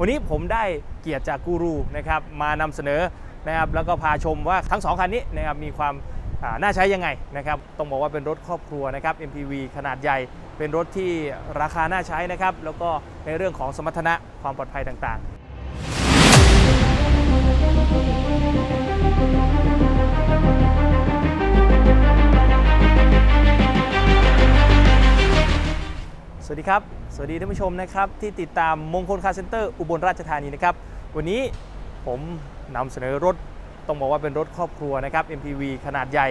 วันนี้ผมได้เกียรติจากกูรูนะครับมานำเสนอนะครับแล้วก็พาชมว่าทั้งสองคันนี้นะครับมีความน่าใช้ยังไงนะครับต้องบอกว่าเป็นรถครอบครัวนะครับ MPV ขนาดใหญ่ เป็นรถที่ราคาน่าใช้นะครับ แล้วก็ในเรื่องของสมรรถนะความปลอดภัยต่างๆ สวัสดีครับ สวัสดีท่านผู้ชมนะครับที่ติดตามมงคลคาร์เซ็นเตอร์อุบลราชธานีนะครับวันนี้ผมนำเสนอรถต้องบอกว่าเป็นรถครอบครัวนะครับ MPV ขนาดใหญ่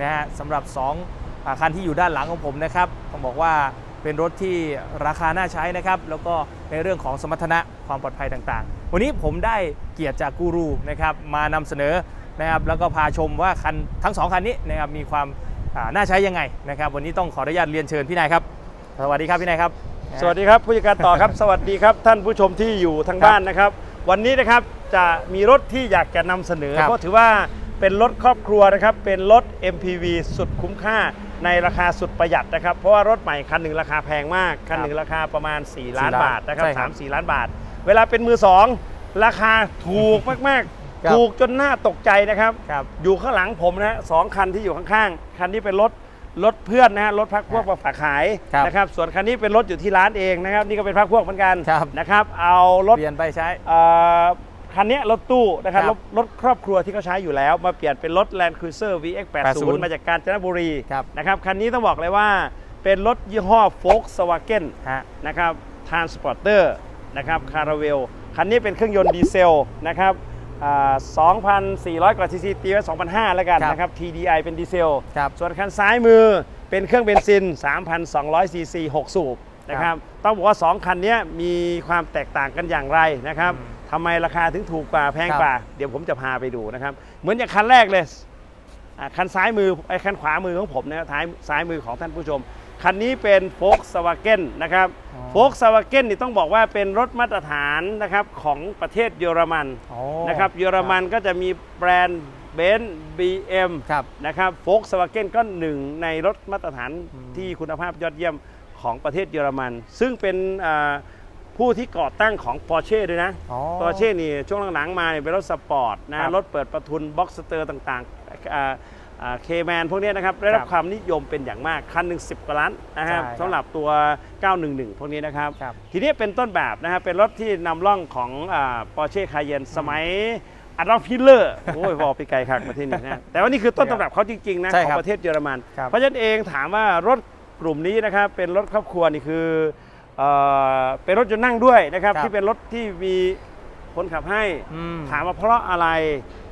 นะฮะสำหรับ2อาคันที่อยู่ด้านหลังของผมนะครับต้องบอกว่าเป็นรถที่ราคาน่าใช้นะครับ แล้วก็ในเรื่องของสมรรถนะความปลอดภัยต่างๆ วันนี้ผมได้เกียรติจากกูรูนะครับมานำเสนอนะครับแล้วก็พาชมว่าคันทั้งสองคันนี้นะครับมีความน่าใช้ยังไงนะครับ วันนี้ต้องขออนุญาตเรียนเชิญพี่นายครับ สวัสดีครับพี่นายครับ สวัสดีครับผู้จัดการต่อครับ สวัสดีครับ ท่านผู้ชมที่อยู่ทางครับบ้านนะครับ วันนี้นะครับจะมีรถที่อยากจะนำเสนอครับเพราะถือว่าเป็นรถครอบครัวนะครับ เป็นรถ MPV สุดคุ้มค่าในราคาสุดประหยัดนะครับ เพราะว่ารถใหม่คันหนึ่งราคาแพงมาก คันหนึ่งราคาประมาณ 4 ล้าน4ล้านบาทนะครับใช่ครัสาบมสี่ล้านบาท เวลาเป็นมือสองราคาถูกมากครับๆถูกจนน่าตกใจนะครับครับ อยู่ข้างหลังผมนะฮะสองคันที่อยู่ข้างๆ คันนี้เป็นรถ รถเพื่อนนะฮะรถพักพวกมาฝากขายครับนะครับส่วนคันนี้เป็นรถอยู่ที่ร้านเองนะครับนี่ก็เป็นพักพวกเหมือนกันครับ นะครับเอารถ เปลี่ยนไปใช้ เอ่อคันนี้รถตู้นะครับครัรบถรถครอบครัวที่เขาใช้อยู่แล้ว มาเปลี่ยนเป็นรถ Land Cruiser VX 80 80มาจากกาญจนบุรีครับ นะครับคันนี้ต้องบอกเลยว่าเป็นรถยี่ห้อ Volkswagen ฮะ นะครับ Transporter นะครับคาราเวลคันนี้เป็นเครื่องยนต์ดีเซลนะครับอ่า 2,400 กว่าซีซีตีไว้2,500 แล้วกันครับนะครับ TDI เป็นดีเซลครับส่วนคันซ้ายมือเป็นเครื่องเบนซิน 3,200 ซีซี 6 สูบนะครับ ต้องบอกว่า 2 คันนี้มีความแตกต่างกันอย่างไรนะครับอืมทำไมราคาถึงถูกกว่าแพงครับกว่า เดี๋ยวผมจะพาไปดูนะครับ เหมือนอย่างคันแรกเลยอ่าคันซ้ายมือไอ้คันขวามือของผมนะท้ายซ้ายมือของท่านผู้ชม คันนี้เป็น Volkswagen นะครับอ๋อ Volkswagen นี่ต้องบอกว่าเป็นรถมาตรฐานนะครับของประเทศเยอรมันอ๋อนะครับเยอรมันก็จะมีแบรนด์เบนซ์บีเอ็มครับนะครับโฟกสวาเกนก็หนึ่งในรถมาตรฐานอืมที่คุณภาพยอดเยี่ยมของประเทศเยอรมัน ซึ่งเป็นอ่าผู้ที่ก่อตั้งของ Porsche ด้วยนะอ๋อ Porsche นี่ช่วงหลังๆมาเนี่ยเป็นรถสปอร์ตนะครับรถเปิดประทุนบ็อกสเตอร์ต่างๆ เคแมนพวกเนี้ยนะครับได้รับครับความนิยมเป็นอย่างมาก คันหนึ่ง10กว่าล้านนะครับใช่ครับสำหรับตัว 911 พวกนี้นะครับครับ ทีนี้เป็นต้นแบบนะครับเป็นรถที่นำร่องของปอร์เช่คาเยนสมัยอัดลอฟฮิตเลอร์โอ้ยบอกไปไกลคักประเทศนี้นะแต่ว่านี่คือต้นตำรับเขาจริงๆนะใช่ขอครับงประเทศเยอรมันครับเพราะฉะนั้นเองถามว่ารถกลุ่มนี้นะครับเป็นรถครอบครัวนี่คือเอ่อเป็นรถยนต์นั่งด้วยนะครับครับที่เป็นรถที่มีคนขับให้อืมถามว่าเพราะอะไร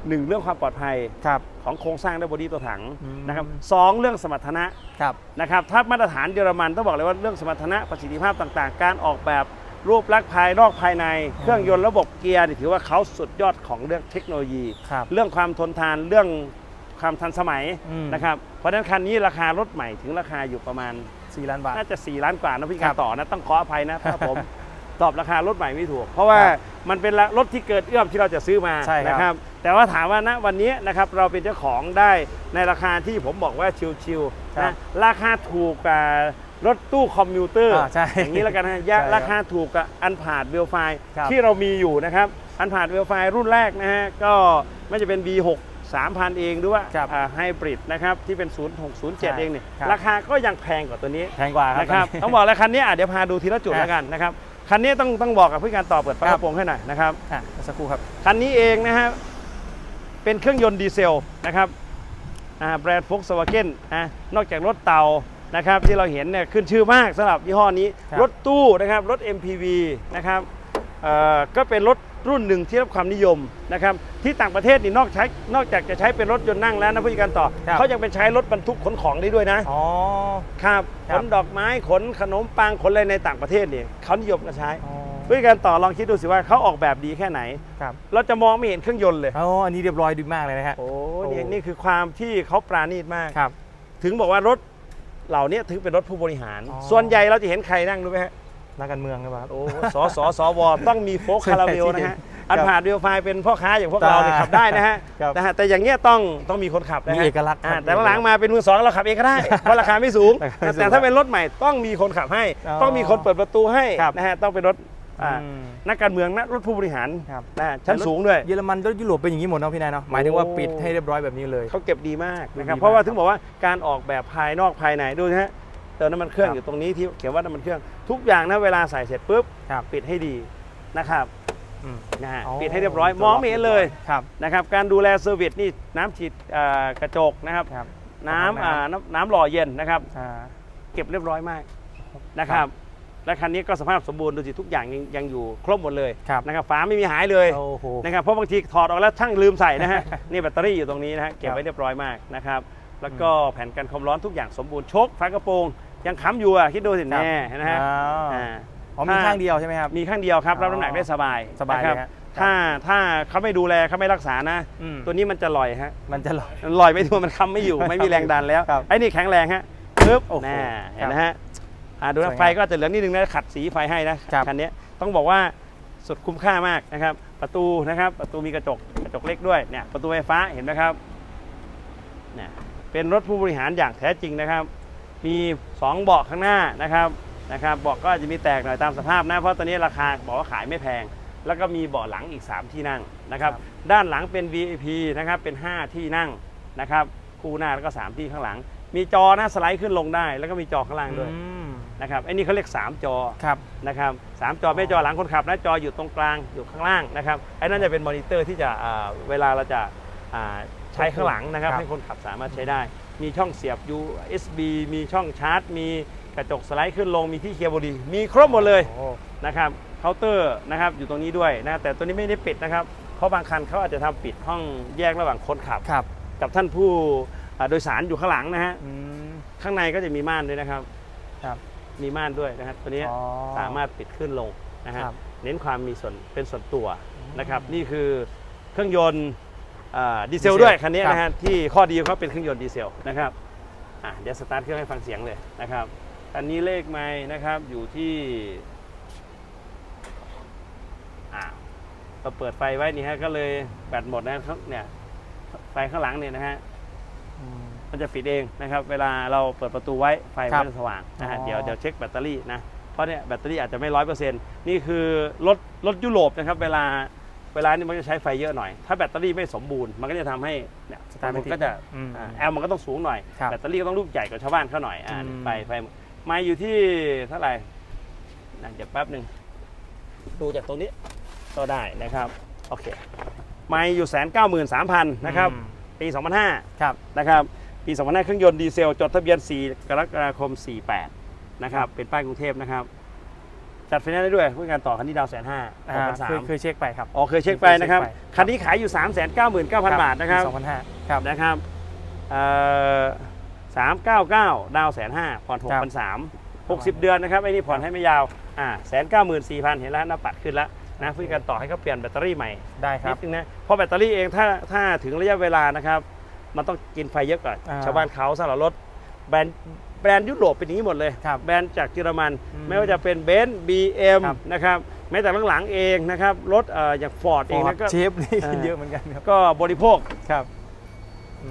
หนึ่งเรื่องความปลอดภัยครับของโครงสร้างและบอดี้ตัวถังอืมนะครับสองเรื่องสมรรถนะครับนะครับถ้ามาตรฐานเยอรมันต้องบอกเลยว่าเรื่องสมรรถนะประสิทธิภาพต่างๆ การออกแบบรูปลักษณ์ภายนอกภายใน เครื่องยนต์ระบบเกียร์นี่ถือว่าเขาสุดยอดของเรื่องเทคโนโลยีครับเรื่องความทนทานเรื่องความทันสมัยอืมนะครับเพราะฉะนั้นคันนี้ราคารถใหม่ถึงราคาอยู่ประมาณ4ล้านบาทน่าจะ 4 ล้านกว่านะพี่ครัการบต่อนะต้องขออภัยนะถ้าผม ตอบราคารถใหม่ไม่ถูก เพราะว่าครับมันเป็นรถที่เกิดเอื้อมที่เราจะซื้อมาใช่ครับนะครับ แต่ว่าถามว่าณวันนี้นะครับเราเป็นเจ้าของได้ในราคาที่ผมบอกว่าชิวๆครับนะราคาถูกกว่ารถตู้คอมพิวเตอร์อ่าใช่อย่างนี้แล้วกันนะยะใช่ครับราคาถูกกับอันผ่านเวลไฟครับที่เรามีอยู่นะครับอันผ่านเวลไฟรุ่นแรกนะฮะก็ไม่จะเป็น V6 3,000 เองหรือว่าครับไฮบริดนะครับที่เป็น 0607ใช่เองเนี่ยครับราคาก็ยังแพงกว่าตัวนี้แพงกว่าครับนะครับตนนี้ต้องบอกแล้วคันนี้อะเดี๋ยวพาดูทีละจุดครับแล้วกันนะครับ คันนี้ต้องต้องบอกกับผู้การต่อเปิดฝาครักบระโปรงให้หน่อยนะครับอะสักครู่ครับ คันนี้เองนะฮะเป็นเครื่องยนต์ดีเซลนะครับอ่าแบรนด์ Volkswagen นะนอกจากรถเตานะครับที่เราเห็นเนี่ยขึ้นชื่อมากสำหรับยี่ห้อนี้ครับรถตู้นะครับรถ MPV นะครับเอ่อก็เป็นรถ รุ่นหนึ่งที่รับความนิยมนะครับที่ต่างประเทศนี่นอกใช้นอกจากจะใช้เป็นรถยนต์นั่งแล้วนะผู้จัดการต่อครับ เขายังเป็นใช้รถบรรทุกขนของได้ด้วยนะอ๋อ ครับคขรับ นดอกไม้ขนขนมปังขนอะไรในต่างประเทศเนี่ยเขานิยมกันใช้อ๋อด้วยการต่อลองคิดดูสิว่าเขาออกแบบดีแค่ไหน ครับเราจะมองไม่เห็นเครื่องยนต์เลยอ๋ออันนี้เรียบร้อยดีมากเลยนะฮะ โอ้โอ้นี่นี่คือความที่เขาปราณีตมาก ครับ ถึงบอกว่ารถเหล่านี้ถึงเป็นรถผู้บริหาร อ๋อ ส่วนใหญ่เราจะเห็นใครนั่งรู้ไหมฮะ นักการเมืองหรือเปล่าครับโอ้สสสวต้องมีโฟกคาราเวลนะฮะครับอันผ่านเรียวไฟเป็นพ่อค้าอย่างพวกเราเนี่ยอ่าขับได้นะฮะครับนะฮะแต่อย่างเงี้ยต้องต้องมีคนขับนะมีฮะเอกลักษณ์ครับาแต่หลังๆมาเป็นมือสองเราขับเองก็ได้เพราะราคาไม่สูงราคาไม่สูงแต่ถ้าเป็นรถใหม่ต้องมีคนขับให้อ๋อต้องมีคนเปิดประตูให้ครับนะฮะต้องเป็นรถอ่าอืมนักการเมืองนักรถผู้บริหารครับนะชั้นสูงด้วยเยอรมันรถยุโรปเป็นอย่างนี้หมดเนาะพี่นายเนาะหมายถึงว่าโอ้ปิดให้เรียบร้อยแบบนี้เลยเขาเก็บดีมากนะครับดีมากเพราะว่าถึงบอกว่าการออกแบบภายนอกภายในดูนะฮะ เติมน้ำมันเครื่องครับอยู่ตรงนี้ที่เขียนว่าน้ำมันเครื่องทุกอย่างนะเวลาใส่เสร็จปุ๊บครับปิดให้ดีนะครับอืม นะฮะอ๋อปิดให้เรียบร้อยมองไม่เห็นเลยครับนะครับการดูแลเซอร์วิสนี่น้ำฉีดอ่ากระจกนะครับครับน้ำน้ำอ่าน้ำน้ำหล่อเย็นนะครับ อ่า เก็บเรียบร้อยมากนะครับ และคันนี้ก็สภาพสมบูรณ์ดูสิทุกอย่างยังยังอยู่ครบหมดเลยครับ นะครับฝาไม่มีหายเลยโอ้โห นะครับเพราะบางทีถอดออกแล้วช่างลืมใส่นะฮะ นี่แบตเตอรี่อยู่ตรงนี้นะฮะเก็บครับไว้เรียบร้อยมากนะครับ แล้วก็แผ่นกันความร้อนทุกอย่างสมบูรณ์ชกฝากระโปรง ยังค้ำอยู่อะคิดดูสิครับแน่นะฮะอ๋ออ่า อ๋อมีข้างเดียวใช่ไหมครับ มีข้างเดียวครับอ๋อรับน้ำหนักได้สบายสบายนะครัเลยฮะ ถ้าถ้าเขาไม่ดูแลเขาไม่รักษานะ อืมตัวนี้มันจะลอยฮะมันจะลอย มันลอยไม่ทั่วมันค้ำไม่อยู่ ไม่มีแรงดันแล้วครับไอ้นี่แข็งแรงฮะปึ๊บโอ้โหน่าเห็ครันบนะฮะอ่าดูสนะวยงามไฟก็จะเหลืองนิดนึงนะขัดสีไฟให้นะครับ คันนี้ต้องบอกว่าสุดคุ้มค่ามากนะครับ ประตูนะครับประตูมีกระจกกระจกเล็กด้วยเนี่ยประตูไฟฟ้าเห็นไหมครับเนี่ยเป็นรถผู้บริหารอย่างแท้จริงนะครับ มี 2 เบาะข้างหน้านะครับนะครับเบาะก็อาจจะมีแตกหน่อยตามสภาพนะเพราะตอนนี้ราคาบอกว่าขายไม่แพง แล้วก็มีเบาะหลังอีก 3 ที่นั่งนะครับครับด้านหลังเป็น VIP นะครับเป็น 5 ที่นั่งนะครับคู่หน้าแล้วก็ 3 ที่ข้างหลัง มีจอนะสไลด์ขึ้นลงได้ แล้วก็มีจอข้างล่างด้วยอืมนะครับไอ้นี่เขาเรียก 3 จอครับนะครับสามจอไม่จอหลังคนขับนะจออยู่ตรงกลางอยู่ข้างล่างนะครับไอ้นั่นจะเป็นมอนิเตอร์ที่จะอ่าเวลาเราจะอ่าใช้ข้างหลังนะครับครับให้คนขับสามารถใช้ได้ มีช่องเสียบ USB มีช่องชาร์จ มีกระจกสไลด์ขึ้นลงมีที่เคลียร์บอดีมีครบหมดเลยโอ้นะครับเคาน์เตอร์นะครับอยู่ตรงนี้ด้วยนะแต่ตัวนี้ไม่ได้ปิดนะครับ เพราะบางคันเขาอาจจะทำปิดห้องแยกระหว่างคนขับครับ กับท่านผู้อ่าโดยสารอยู่ข้างหลังนะฮะอืมข้างในก็จะมีม่านด้วยนะครับครับ มีม่านด้วยนะครับ ตัวนี้อ๋อสามารถปิดขึ้นลงนะฮะครับเน้นความมีส่วนเป็นส่วนตัวนะครับ นี่คือเครื่องยนต์อ่า ดีเซลดีเซลด้วยคันนี้ครับนะฮะที่ข้อดีของเขาเป็นเครื่องยนต์ดีเซลนะครับอะเดี๋ยวสตาร์ทเครื่องให้ฟังเสียงเลยนะครับอันนี้เลขไม้นะครับอยู่ที่อ่าเราเปิดไฟไว้นี่ฮะก็เลยแบตหมดนะครับเนี่ยไฟข้างหลังเนี่ยนะฮะอืมมันจะปิดเองนะครับ เวลาเราเปิดประตูไว้ไฟครัมับนจะสว่างนะฮะอ๋อเดี๋ยวเดี๋ยวเช็คแบตเตอรี่นะเพราะเนี่ยแบตเตอรี่อาจจะไม่ร้อยเปอร์เซ็นต์นี่คือรถรถยุโรปนะครับ เวลา เวลานี่มันจะใช้ไฟเยอะหน่อย ถ้าแบตเตอรี่ไม่สมบูรณ์ มันก็จะทำให้เนี่ยสตาร์ทไม่มันติดก็จะอืมอ่าแอลมันก็ต้องสูงหน่อยครับแบตเตอรี่ก็ต้องลูกใหญ่กว่าชาวบ้านเขาหน่อยอ่าอืมไฟไฟไมาอยู่ที่เท่าไหร่นะเดี๋ยวแป๊บหนึ่งดูจากตรงนี้ก็ได้นะครับโอเคไมาอยู่แสนเก้าหมื่นสามพันนะครับอืมปี2005ครับนะครับปี2005เครื่องยนต์ดีเซล จดทะเบียน4กรกฎาคม48นะครับเป็นป้ายกรุงเทพนะครับ จัดไฟแนนซ์ได้ด้วยผู้การต่อคันนี้ดาวแสนห้าอ่าหกพันสาเคยมเคยเช็คไปครับอ๋อเคยเช็คไปนะครับเคยเช็คไปคันนี้ขายอยู่3 9 9 0 0 0บาทนะครับสองพันห้าครับนะครับสามเก้าเก้าดาวแสนห้าผ่อนหกครัพันสามบหกสิบเดือนนะครับไอ้นี่ผ่อนให้ไม่ยาวอ่าแสนเก้าหมื่นสี่พันเห็นแล้วหน้าปัดขึ้นแล้วนะผู้การต่อให้เขาเปลี่ยนแบตเตอรี่ใหม่ได้คนิรัดบนึงนะเพราะแบตเตอรี่เองถ้าถ้าถึงระยะเวลานะครับมันต้องกินไฟเยอะกว่าอ่าชาวบ้านเขาสำหรับรถแบรนด์ แบรนด์ยุโรปเป็นอย่างนี้หมดเลยครับแบรนด์จากเยอรมัน อืมไม่ว่าจะเป็นเบนซ์บีเอ็มครับ นะครับแม้แต่หลังๆเองนะครับรถเอ่ออย่างฟอร์ดฟเองอร์ดนะก็เชฟนี่อ่าเยอะเหมือนกันครับก็บริโภคครับ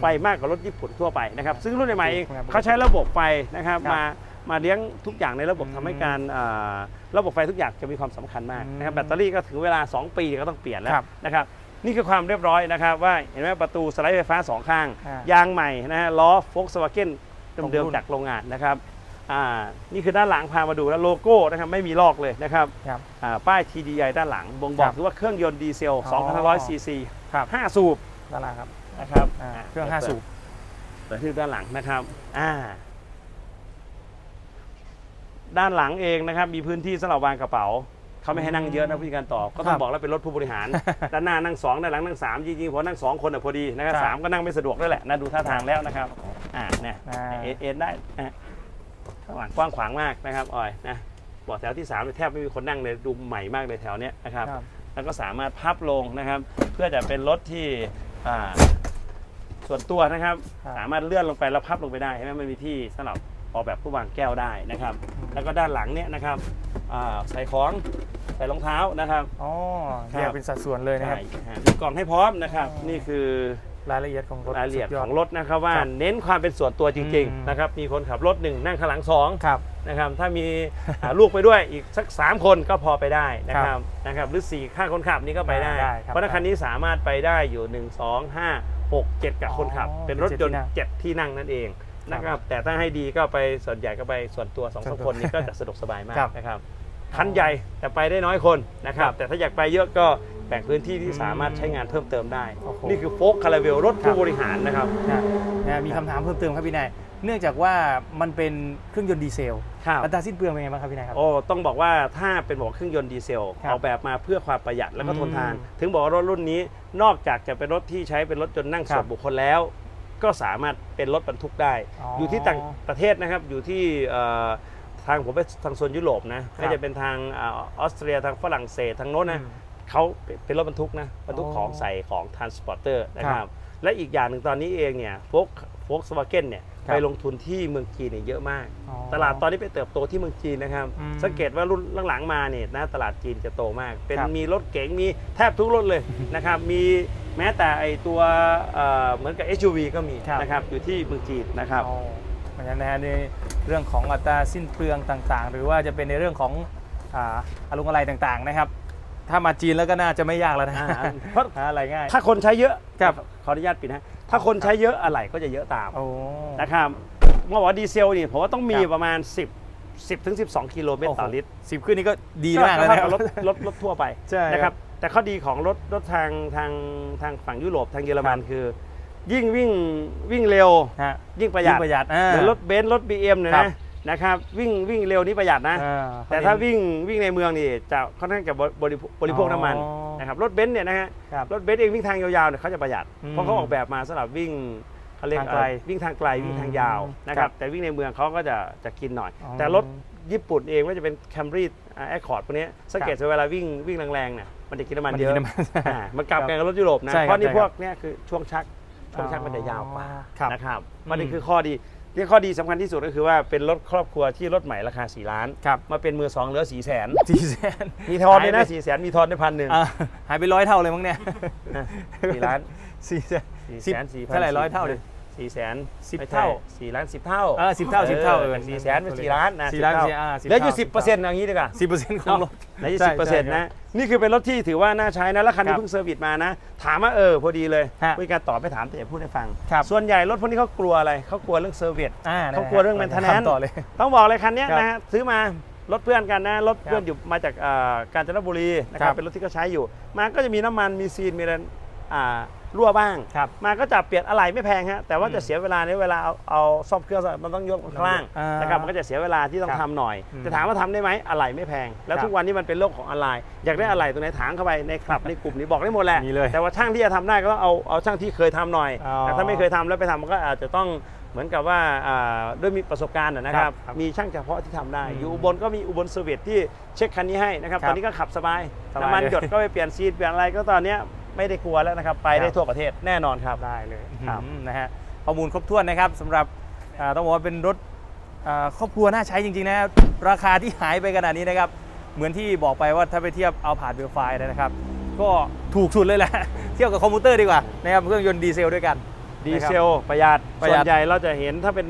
ไฟมากกว่ารถญี่ปุ่นทั่วไปนะครับซึ่งรุ่นใหม่ๆเองครับเขาใช้ระบบไฟนะครับครับมามาเลี้ยงทุกอย่างในระบบอืมทำให้การอ่าระบบไฟทุกอย่างจะมีความสำคัญมากนะครับอืมแบตเตอรี่ก็ถึงเวลา 2 ปีก็ต้องเปลี่ยนแล้วครับนะครับนี่คือความเรียบร้อยนะครับว่าเห็นไหมประตูสไลด์ไฟฟ้าสองข้าง อ่าย ยางใหม่นะฮะล้อโฟกสวาเกนตรง เดิมรุ่นๆจากโรงงานนะครับอ่านี่คือด้านหลังพามาดูแล้วโลโก้นะครับไม่มีลอกเลยนะครับครับ อ่าป้าย TDI ด้านหลังบ่งบอคกรับถึงว่าเครื่องยนต์ดีเซลอ๋อ 2,500ซีซีครับ5สูบด้านล่างครับนะครับอ่าเครื่องห้าสูบเปิดที่ด้านหลังนะครับอ่าด้านหลังเองนะครับ มีพื้นที่สำหรับวางกระเป๋าเขาไม่ให้นั่งเยอะนะผู้จัดการต่อก็ต้อครังบบอกแล้วเป็นรถผู้บริหาร ด้านหน้านั่งสองด้านหลังนั่งสามจริงๆผมนั่งสองคนอะพอดีนะครับครับสามก็นั่งไม่สะดวกด้วยแหละนะดูท่าทางแล้วนะครับอ่าเนี่ยอ่า เอ็นเอ็นได้นะข้างหลังกว้างขวางมากนะครับออยนะเบอกแถวที่สามแทบไม่มีคนนั่งเลยดูใหม่มากเลยแถวเนี้ยนะครับ ครับ แล้วก็สามารถพับลงนะครับ เพื่อจะเป็นรถที่อ่าส่วนตัวนะครับ ครับสามารถเลื่อนลงไปแล้วพับลงไปได้ใช่ไหมมันมีที่สำหรับออกแบบผู้วางแก้วได้นะครับแล้วก็ด้านหลังเนี่ยนะครับอ่าใส่ของใส่รองเท้านะครับ อ๋อครับ แยกเป็นสัดส่วนเลยนะครับ ใช่ฮะมีกล่องให้พร้อมนะครับ อ๋อ นี่คือ รายละเอียดของรถรายละเอียดสุของรถนะครับว่าครับเน้นความเป็นส่วนตัวจริงอืมๆนะครับมีคนขับรถหนึ่งนั่งข้างหลังสองครับนะครับถ้ามีอ่าลูกไปด้วยอีกสัก 3 คนก็พอไปได้นะคครัรับบนะครับหรือ 4 ข้างคนขับนี่ก็ไปได้ได้ครับเพราะถ้าคันนี้สามารถไปได้อยู่ 1 2 5 6 7 กับคนขับอ๋อเป็นรถยนต์เป็นเจ็ดที่นั่ง7ที่นั่งนั่นเองครับนะครับแต่ถ้าให้ดีก็ไปส่วนใหญ่ก็ไปส่วนตัว2องส่สวนตัวคนนี้ก็จะสะดวกสบายมากครับนะครับคันใหญ่แต่ไปได้น้อยคนนะครับครับแต่ถ้าอยากไปเยอะก็ แบ่งพื้นที่ที่สามารถใช้งานเพิ่มเติมได้ โอ้โห นี่คือโฟกคาราเวลรถครัผู้บบริหารนะครับ นะนะมีคำถามเพิ่มเติมครับพี่นายเนื่องจากว่ามันเป็นเครื่องยนต์ดีเซลครับ อัตราสิ้นเปลืองเป็นไงบ้างครับพี่นายครับ โอ้ต้องบอกว่าถ้าเป็นบอกเครื่องยนต์ดีเซลครับออกแบบมาเพื่อความประหยัดแล้วก็ทนทาน อืมถึงบอกว่ารถรุ่นนี้นอกจากจะเป็นรถที่ใช้เป็นรถจนต์นั่งครัส่บวนบุคคลแล้ว ก็สามารถเป็นรถบรรทุกได้ อ๋อออยู่ที่ต่างประเทศนะครับอยู่ที่เอ่อทางผมไปทางโซนยุโรปนะครับก็จะเป็นทางเออออสเตรียทางฝรั่งเศสทางโน้นนะอืม เขาเป็นรถบรรทุกนะบรรทุกอ๋อของใส่ของทรานสปอร์เตอร์นะคครัรับบและอีกอย่างหนึ่งตอนนี้เองเนี่ยโฟกโฟกสวาเกนเนี่ยครับไปลงทุนที่เมืองจีนเนี่ยเยอะมากอ๋อตลาดตอนนี้ไปเติบโตที่เมืองจีนนะครับอืมสังเกตว่ารุ่นหลังๆมาเนี่ยนะตลาดจีนจะโตมาก เป็นครับมีรถเก๋งมีแทบทุกรถเลยนะครับมีแม้แต่ไอตัวเอ่อเหมือนกับ SUV ก็มีครับนะครับอยู่ที่เมืองจีนนะครับอ๋อเพราะฉะนั้นนะฮะในเรื่องของอัตราสิ้นเปลืองต่างๆ หรือว่าจะเป็นในเรื่องของอ่าอารมณ์อะไรต่างๆนะครับ ถ้ามาจีนแล้วก็น่าจะไม่ยากแล้วนะอ่าเพราะ หาอะไรง่าย ถ้าคนใช้เยอะครับ ขออนุญาตปิดนะถ้าคนใช้เยอะอะไรก็จะเยอะตามโอ้ นะครับเมื่อบอกว่าดีเซลนี่ผมว่าต้องมีครับ ประมาณ 10 10ถึง12 กิโลเมตรต่อลิตรสิบขึ้นนี่ก็ดีมากแล้วเท่นะคกัรับบรถรถรถทั่วไปใช่นะครับแต่ข้อดีของรถรถทางทางทางฝั่งยุโรปทางเยอรมันครับ คือ ยิ่งวิ่งวิ่งเร็ว ฮะยิ่งประหยัดยิ่งประหยัดอ่าหรือรถเบนซ์รถ BM เนี่ยครันะบ นะครับวิ่งวิ่งเร็วนี่ประหยัดนะ อ่าแต่ถ้าวิ่งวิ่งในเมืองนี่จะค่อนข้างจะบริโภคบริโภคน้ำมันอ๋อนะครับรถเบนซ์เนี่ยนะฮะครับ รถเบนซ์เองวิ่งทางยาวๆเนี่ยเขาจะประหยัดอืมเพราะเขาออกแบบมาสำหรับวิ่งเขาเรียกทางไกลเอ่อวิ่งทางไกลวิ่งทางยาวนะคครัรับบแต่วิ่งในเมืองเขาก็จะจะกินหน่อย อ๋อแต่รถญี่ปุ่นเองว่าจะเป็น Camry แอคคอร์ดพวกนี้สังเกตเวลาวิ่งวิ่งแรงๆเนี่ยมันจะกินน้ำมันเยอะมันกินน้ำมันอ่ามันกลับกันกับรถยุโรปนะใช่ครับเพราะนี่ใช่ครับพวกเนี้ยคือช่วงชักช่วงชักมันจะยาวกว่า ครับ นะครับอืมมันนี่คือข้อดี ที่ข้อดีสำคัญที่สุดก็คือว่าเป็นรถครอบครัวที่รถใหม่ราคา 4 ล้าน ครับมาเป็นมือสองเหลือ4แสนสี่แสนมีทอนด้วยหานะยไป4แสนมีทอนได้พันหนึ่งอ่าหายไปร้อยเท่าเลยมั้งเนี่ยสี่ล้านสี่แสนสี่สิบแสนสี่พันเท่าไหร่ร้อยเท่าดิ สี่แสนสิบไม่ใช่เท่า สี่ล้านสิบเท่าเออ10เท่า10เท่าเออสี่แสนเป็นสี่ล้านนะสี่ล้าน10เท่สี่อ่า10เหลืออยู่เท่าสิบเปอร์เซ็นต์อย่างนี้ดีกว่าสิบเปอร์เซ็นต์ของรถเหลืออยู่ใช่สิบเปอร์เซ็นต์ใช่นะนี่คือเป็นรถที่ถือว่าน่าใช้นะแล้วคันนี้ครับเพิ่งเซอร์วิสมานะ ถามว่าเออพอดีเลยฮะวิธีการตอบไม่ถามแต่อย่าพูดให้ฟังครับส่วนใหญ่รถพวกนี้เขากลัวอะไรเขากลัวเรื่องเซอร์วิสอ่าเขากลัวเรื่อง maintenance ต่อเลยต้องบอกเลยคันเนี้ยครับนะฮะซื้อมารถเพื่อนกันนะรถเพื่อนครับอยู่มาจากอ่ากาญจนบุรีนะคครัรับบเป็นรถที่เขาใช้อยู่มาก็จะมีน้ำมันมีซีนมีอะไรอ่า รั่วบ้าง ครับมาก็จะเปลี่ยนอะไหล่ไม่แพงฮะแต่ว่าอืมจะเสียเวลาในเวลาเอาเอาซ่อมเครื่องมันต้องยกข้างล่างอ่านนะครับมันก็จะเสียเวลาที่ต้องครับทำหน่อย อืมจะถามว่าทำได้ไหมอะไหล่ไม่แพง แล้วครับทุกวันนี้มันเป็นโลกของอะไหล่อยากได้อะไหล่ตรงไหนถางเข้าไปในคลับในกลุ่มนี้บอกได้หมดแหละมีเลยแต่ว่าช่างที่จะทำได้ก็ต้องเอาเอาช่างที่เคยทำหน่อยอ๋อแต่ถ้าไม่เคยทำแล้วไปทำมันก็อาจจะต้องเหมือนกับว่าอ่าด้วยมีประสบการณ์นะคครัรับบครับมีช่างเฉพาะที่ทำได้ อืมอยู่อุบลก็มีอุบลเซอร์วิสที่เช็คคันนี้ให้นะครับครับตอนนี้ก็ขับสบายสบายน้ำมันเลย หยดก็ไปเปลี่ยนซีดเปลี่ยนอะไรก็ตอนเนี้ย ไม่ได้กลัวแล้วนะครับ ไปได้ครับทั่วประเทศแน่นอนครับได้เลยครับอืมนะฮะข้อมูลครบถ้วนนะครับสำหรับอ่าต้องบอกว่าเป็นรถอ่าครอบครัวน่าใช้จริงๆนะครับราคาที่หายไปขนาดนี้นะครับ เหมือนที่บอกไปว่าถ้าไปเทียบเอาผ่านเบลไฟนะครับ ก็ถูกสุดเลยแหละ เทียบกับคอมพิวเตอร์ดีกว่านะครับเครื่องยนต์ดีเซลด้วยกัน ดีเซลประหยัดประหยัส่ดวนใหญ่เราจะเห็นถ้าเป็น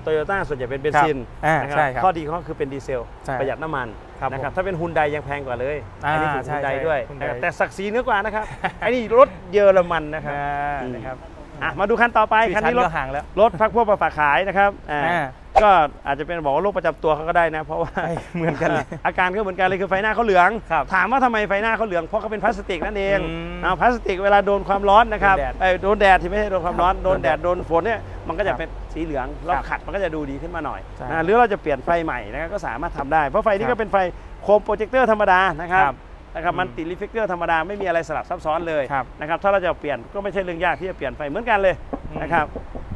โตโยต้าส่วนใหญ่เป็นเบนซินครับอ่านะใช่ครับข้อดีของเขาคือเป็นดีเซล ใช่ประหยัดน้ำมันครับนะครับผมถ้าเป็นฮุนไดยังแพงกว่าเลยอ่าอันนี้คือใช่ฮุนไดใช่ด้วย Hyundai นะครับแต่ศักดิ์ศรีเหนือกว่านะครับ อันนี้รถเยอรมันนะครับ อ่าอืม นะครับ อะมาดูคันต่อไปชื่อคันชั้นนี้รถก็ห่างแล้วรถพักพวกมาฝากขายนะครับอ่าอ่าก็อาจจะเป็นบอกว่าโรคประจำตัวเขาก็ได้นะ เพราะว่าใช่เหมือนกันเลยอาการก็เหมือนกันเลยคือไฟหน้าเขาเหลืองครับถามว่าทำไมไฟหน้าเขาเหลืองเพราะเขาเป็นพลาสติกนั่นเองอืมอ่าพลาสติกเวลาโดนความร้อนนะครับโดนแดดเอ้ยโดนแดดที่ไม่ใช่โดนความร้อนครับโดนแดดโดนฝนเนี่ยมันก็คจะรับเป็นสีเหลืองเราครับขัดมันก็จะดูดีขึ้นมาหน่อยใช่นะหรือเราจะเปลี่ยนไฟใหม่นะครับก็สามารถทำได้เพราะไฟนี้ครัก็บเป็นไฟโคมโปรเจคเตอร์ธรรมดานะครับครับ นะครับมันอืมติดรีเฟกเตอร์ธรรมดาไม่มีอะไรสลับซับซ้อนเลยครับนะครับถ้าเราจะเปลี่ยนก็ไม่ใช่เรื่องยากที่จะเปลี่ยนไฟเหมือนกันเลยอืมนะครับ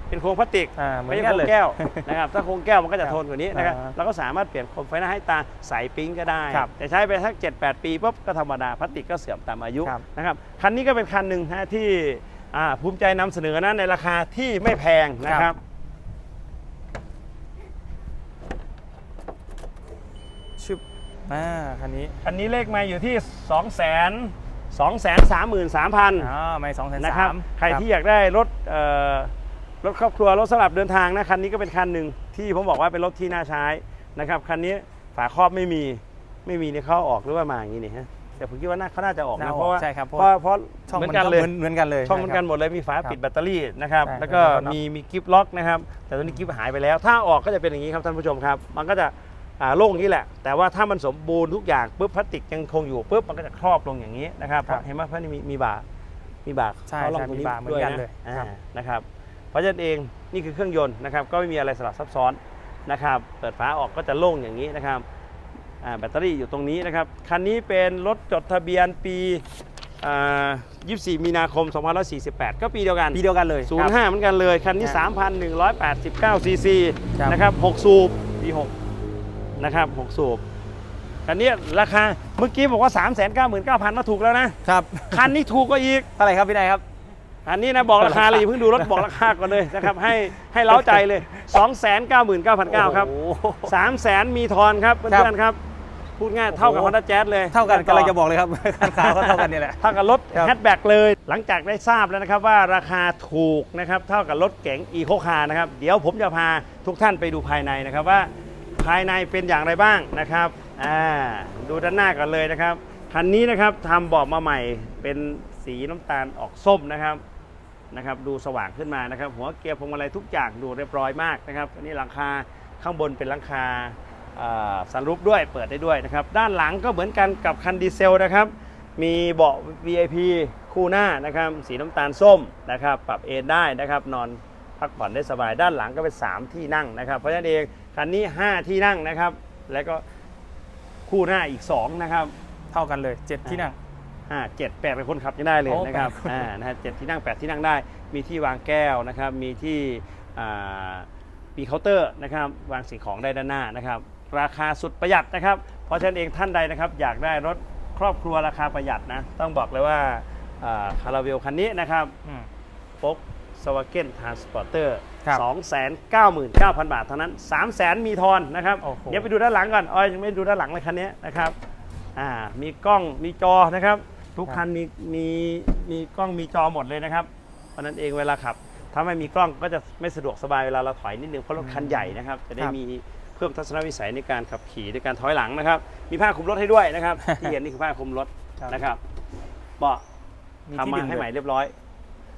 เป็นโครงพลาสติกอ่าเหมือไม่นใช่กันโครเลยงแก้วนะครับถ้าโครงแก้วมันก็จะทนกว่านี้นะครับอ่าเราก็สามารถเปลี่ยนโคมไฟหน้าให้ตาใสปิ๊งก็ได้ครับแต่ใช้ไปสัก 7-8 ปีปุ๊บก็ธรรมดาพลาสติกก็เสื่อมตามอายุครับนะครับคันนี้ก็เป็นคันหนึ่งฮะที่อ่าภูมิใจนำเสนอนะในราคาที่ไม่แพงนะครับ ชึบ อ่าคันนี้คันนี้เลขมาอยู่ที่2 2 0 0 0 2 3 3 0 0 0อ๋อไม่สองแสนนะครับ สามใครที่อยากได้รถเอ่อรถครอบครัวรถสำหรับเดินทางนะคันนี้ก็เป็นคันหนึ่งที่ผมบอกว่าเป็นรถที่น่าใช้นะครับคันนี้ฝาครอบไม่มีไม่มีเนี่ยเขาออกหรือว่ามาอย่างนี้เนี่ยฮะแต่ผมคิดว่าน่าเขาน่าจะออกน่านะออกเพราะว่าใช่ครับเพราะเพราะช่องเหมืมัอนนกันเลยเหมือนเหมือนกันเลยช่องเหมือนกันใหมดเลยมีฝาครับปิดแบตเตอรี่นะครับ ใช่แล้วก็แล้วก็น็อตมีมีกิฟล็อกนะครับ แต่ตอนนี้กิฟหายไปแล้ว ถ้าออกก็จะเป็นอย่างนี้ครับท่านผู้ชมครับ มันก็จะอ่า โล่งอย่างนี้แหละ แต่ว่าถ้ามันสมบูรณ์ทุกอย่างปุ๊บพลาสติกยังคงอยู่ปุ๊บมันก็จะครอบลงอย่างนี้นะครับครับเห็นไหมเพราะนี่มีมีบาร์มีบาร์ใช่เข้าร่องใช่ตรงมีนี้บาร์เหมือนด้วยกันนะเลยอ่าครับนะครับ เพราะฉะนั้นเองนี่คือเครื่องยนต์นะครับก็ไม่มีอะไรสลับซับซ้อนนะครับ เปิดฝาออกก็จะโล่งอย่างนี้นะครับอ่าแบตเตอรี่อยู่ตรงนี้นะครับ คันนี้เป็นรถจดทะเบียนปีอ่า24 มีนาคม 2548 ก็ปีเดียวกัน ปีเดียวกันเลยศูคนรับย์ห้าเหมือนกันเลย คันนี้ครับ3,189 ซีซีครับนะครับ 6 สูบปี 6 นะครับ6สูบคันนี้ราคาเมื่อกี้บอกว่า 399,000มาถูกแล้วนะครับคันนี้ถูกกว่าอีกเท่าไหร่ครับพี่นายครับอันนี้นะบอกราคาเลยอย่าเพิ่งดูรถบอกราคาก่อนเลยนะครับให้ให้เล้าใจเลย 299,900ครับโอ้โห300,000มีทอนครับเพื่อนๆครับ พูดง่ายเท่ากับโอ้ Honda โห Jazz เลย เท่ากันต่กำลังจะบอกเลยครับขาก็เท่ากันนี่แหละเท่ากับรถครับแฮชแบ็กเลย หลังจากได้ทราบแล้วนะครับว่าราคาถูกนะครับเท่ากับรถเก๋งอีโคคาร์นะครับเดี๋ยวผมจะพาทุกท่านไปดูภายในนะครับว่า ภายในเป็นอย่างไรบ้างนะครับอ่าดูด้านหน้าก่อนเลยนะครับคันนี้นะครับทำเบาะมาใหม่เป็นสีน้ำตาลออกส้มนะครับนะครับ ดูสว่างขึ้นมานะครับ หัวเกียร์พวงมาลัยทุกอย่างดูเรียบร้อยมากนะครับอันนี้หลังคาข้างบนเป็นหลังคาสันรูปด้วยเปิดได้ด้วยนะครับ ด้านหลังก็เหมือนกันกับคันดีเซลนะครับ มีเบาะ VIP คู่หน้านะครับ สีน้ำตาลส้มนะครับ ปรับเอนได้นะครับ นอนพักผ่อนได้สบาย ด้านหลังก็เป็น 3 ที่นั่งนะครับ เพราะฉะนั้นเอง คันนี้ 5 ที่นั่งนะครับ แล้วก็คู่หน้าอีก 2 นะครับ เท่ากันเลยเจ็ดที่นั่งห้าเจ็ดแปดเป็นคนขับยังได้เลยโอ้นะครับแปดคนอ่านะฮะเจ็ดที่นั่งแปดที่นั่งได้ มีที่วางแก้วนะครับ มีที่อ่ามีเคาน์เตอร์นะครับ วางสิ่งของได้ด้านหน้านะครับ ราคาสุดประหยัดนะครับ เพราะฉะนั้นเองท่านใดนะครับ อยากได้รถครอบครัวราคาประหยัดนะ ต้องบอกเลยว่าคาราเวลคันนี้นะครับอืมฟก สวาเกนทรานสปอร์เตอร์ครับสองแสนเก้าหมื่นเก้าพันบาทเท่านั้นสามแสนมีทอนนะครับ โอ้โห เดี๋ยวไปดูด้านหลังก่อนอ้อยยังไม่ดูด้านหลังเลยคันนี้นะครับอ่ามีกล้องมีจอนะครับ ทุกคันมีมีมีกล้องมีจอหมดเลยนะครับ เพราะฉะนั้นเองเวลาขับ ถ้าไม่มีกล้องก็จะไม่สะดวกสบายเวลาเราถอยนิดนึงเพราะรถคันใหญ่นะครับ จะได้ครับ มีเพิ่มทัศนวิสัยในการขับขี่ในการถอยหลังนะครับ มีผ้าคลุมรถให้ด้วยนะครับ ที่เห็นนี่คือผ้าคลุมรถครับนะครับเบาะ มีทำที่มาดึงให้ใหม่ด้วยเรียบร้อยอ๋อ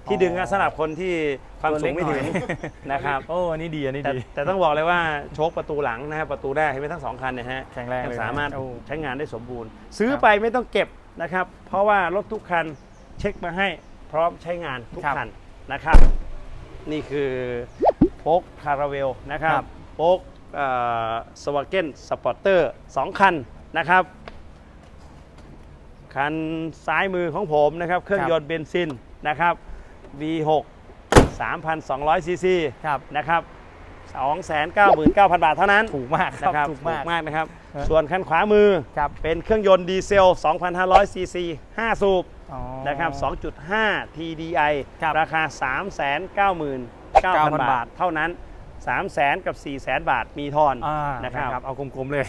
ที่ดึงก็สำหรับคนที่ความสูงไม่ถึงตัวเล็กหน่อยนะครับ โอ้อันนี้ดีอันนี้แต่ดี แต่ต้องบอกเลยว่าโชคประตูหลังนะครับประตูแรกเห็นไหมทั้งสองคันเนี่ยฮะแข็งแรงยังเลยนะสามารถโอ้ใช้งานได้สมบูรณ์ ซื้อครับไปไม่ต้องเก็บนะครับ เพราะว่ารถทุกคันเช็คมาให้พร้อมใช้งานทุกครับคันนะครับ นี่คือโฟกคาราเวลนะครับครับโฟกสวาเกนสปอร์เตอร์สองคันนะครับคันซ้ายมือของผมนะครับ เครื่องครับยนต์เบนซินนะครับ V6 3,200 ซีซีครับนะครับ299,000 บาทเท่านั้น ถูกมากคนะรับครับถูกมากมาก นะครับ ฮะ ส่วนคันขวามือ ครับเป็นเครื่องยนต์ดีเซล 2,500 ซีซี 5 สูบอ๋อ นะครับ 2.5 TDI ครับราคา 399,000 บาบาท ท เท่านั้น 300,000 กับ 400,000 บาทมีทอน อ่านะนะคครัรับ บ เอาคมๆเลย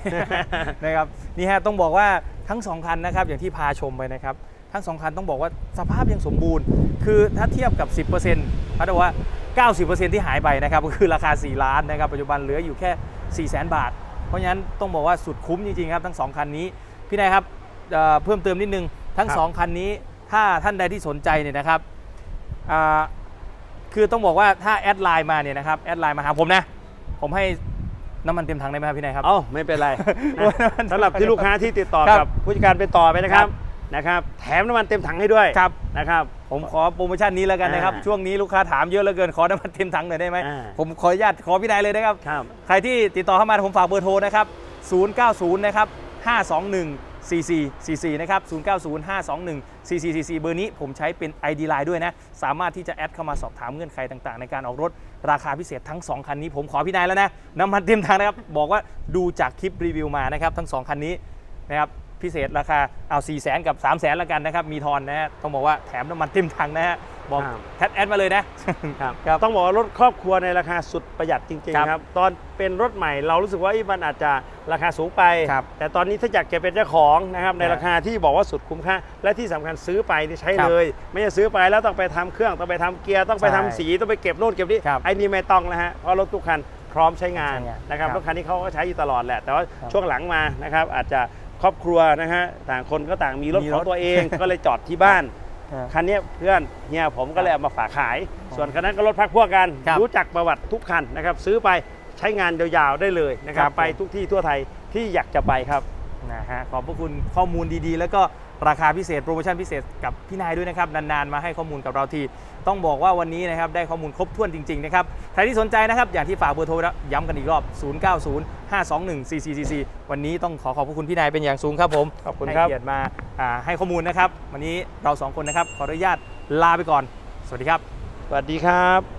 นะครับ นี่ฮะ ต้องบอกว่าทั้งสองคันนะครับ อย่างที่พาชมไปนะครับ ทั้งสองคันต้องบอกว่าสภาพยังสมบูรณ์ คือถ้าเทียบกับ 10%เขาบอกว่า 90%ที่หายไปนะครับก็คือราคา 4 ล้านนะครับปัจจุบันเหลืออยู่แค่ 4 0 0 0 0 0 บาท เพราะฉะนั้นต้องบอกว่าสุดคุ้มจริงๆครับทั้งสองคันนี้ พี่นายครับเอ่อเพิ่มเติมนิดนึงทั้งครับสองคันนี้ถ้าท่านใดที่สนใจเนี่ยนะครับอ่าคือต้องบอกว่าถ้าแอดไลน์มาเนี่ยนะครับแอดไลน์มาหาผมนะ ผมให้น้ำมันเต็มถังได้ไหมครับพี่นายครับเอ้าไม่เป็นไรโอ้ยนะสำหรับที่ลูกค้าที่ติดต่อครับกับผู้จัดการเป็นต่อไปนะครับครับ นะครับแถมน้ำมันเต็มถังให้ด้วยครับนะครับผมขอโปรโมชั่นนี้แล้วกันนะครับอ่าช่วงนี้ลูกค้าถามเยอะเหลือเกินขอน้ำมันเต็มถังหน่อยได้ไหมอ่าผมขออนุญาตขอพี่นายเลยนะครับครับใครที่ติดต่อเข้ามาผมฝากเบอร์โทรนะครับ090นะครับ521 4444 นะครับ 090 521 4444 เบอร์นี้ผมใช้เป็น ID Line ด้วยนะ สามารถที่จะแอดเข้ามาสอบถามเงื่อนไขต่างๆ ในการออกรถราคาพิเศษทั้ง 2 คันนี้ผมขอพี่นายแล้วนะ น้ำมันเต็มถังนะครับ บอกว่าดูจากคลิปรีวิวมานะครับ ทั้ง 2 คันนี้นะครับ พิเศษราคาเอา4 0 0 0 0 0กับ3 0 0 0 0 0แล้วกันนะครับ มีทอนนะฮะต้องบอกว่าแถมน้ำมันเต็มถังนะฮะบอกครับแคทแอดมาเลยนะครับครับ ต้องบอกว่ารถครอบครัวในราคาสุดประหยัดจริงครับๆครับ ตอนเป็นรถใหม่เรารู้สึกว่าเอ้ยมันอาจจะราคาสูงไป ครับแต่ตอนนี้ถ้าอยากเก็บเป็นเจ้าของนะครับในครับราคาที่บอกว่าสุดคุ้มค่า และที่สำคัญซื้อไปนี่ใช้ครับเลย ไม่ใช่ซื้อไปแล้วต้องไปทำเครื่องต้องไปทำเกียร์ต้องไปทำใช่สีต้องไปเก็บโน่นเก็บนี่ครับไอ้นี่ไม่ต้องนะฮะเพราะรถทุกคันพร้อมใช้งานใช้งานนะครับครับรถคันนี้เขาก็ใช้อยู่ตลอดแหละแต่ว่าครับ ช่วงหลังมานะครับอาจจะ ครอบครัวนะฮะต่างคนก็ต่างมีรถมีขรองถตัวเอง ก็เลยจอดที่บ้านอ่าคันเนี้ยเพื่อนเฮียผมก็เลยเอามาฝากขาย ส่วนคันนั้นก็รถพักพวกกัน ครับรู้จักประวัติทุกคันนะครับ ซื้อไปใช้งานยาวๆได้เลยนะครัครับบไปทุกที่ทั่วไทยที่อยากจะไปครับ นะฮะขอบพระคุณข้อมูลดีๆ แล้วก็ ราคาพิเศษโปรโมชั่นพิเศษกับพี่นายด้วยนะครับนานๆมาให้ข้อมูลกับเราทีต้องบอกว่าวันนี้นะครับได้ข้อมูลครบถ้วนจริงๆนะครับใครที่สนใจนะครับอย่างที่ฝากเบอร์โทรแล้วย้ำกันอีกรอบ 0905214444 วันนี้ต้องขอขอบพระคุณพี่นายเป็นอย่างสูงครับผมขอบคุณครับให้เกียรติมาอ่าให้ข้อมูลนะครับ วันนี้เราสองคนนะครับขออนุญาตลาไปก่อน สวัสดีครับสวัสดีครับ